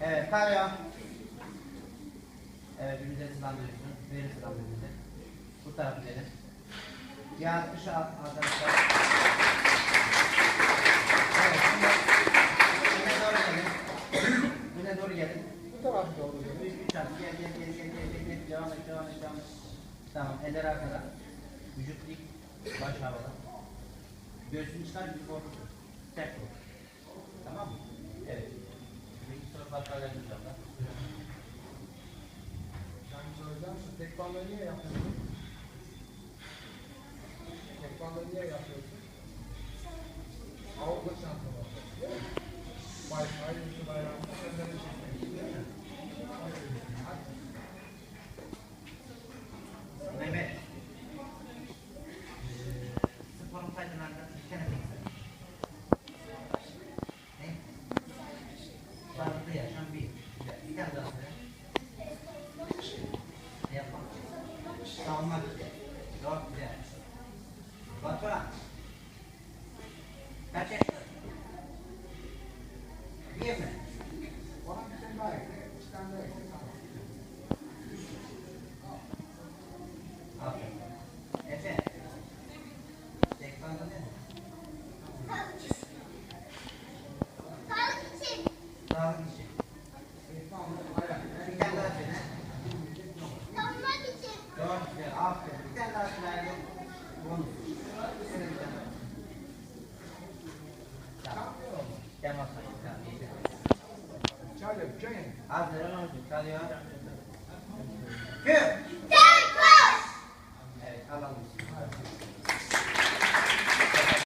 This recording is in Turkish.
Alo. Evet, birbirinize selam veriyorsunuz. Verin selam birbirinize. Bu tarafı verin. Bir 60 arkadaşlar. Evet, şimdi öne doğru gelin. Öne doğru gelin. Bu tarafa doğru gelin. Üç, üç harf. Gel, gel, gel, gel, gel, gel. Devam et, devam et, devam et. Tamam, eller arkada. Vücut dik, baş havada. Göğsünü çıkar, bir korkutur. Tek vur. Tamam mı? Evet. Bir soru bakalım inşallah. Yani hocam şu tekvando niye yapıyorsun? Tekvando niye yapıyorsun? Tamam. Çalıyor. Çayın. Hazır oldu. Çalıyor. Alalım.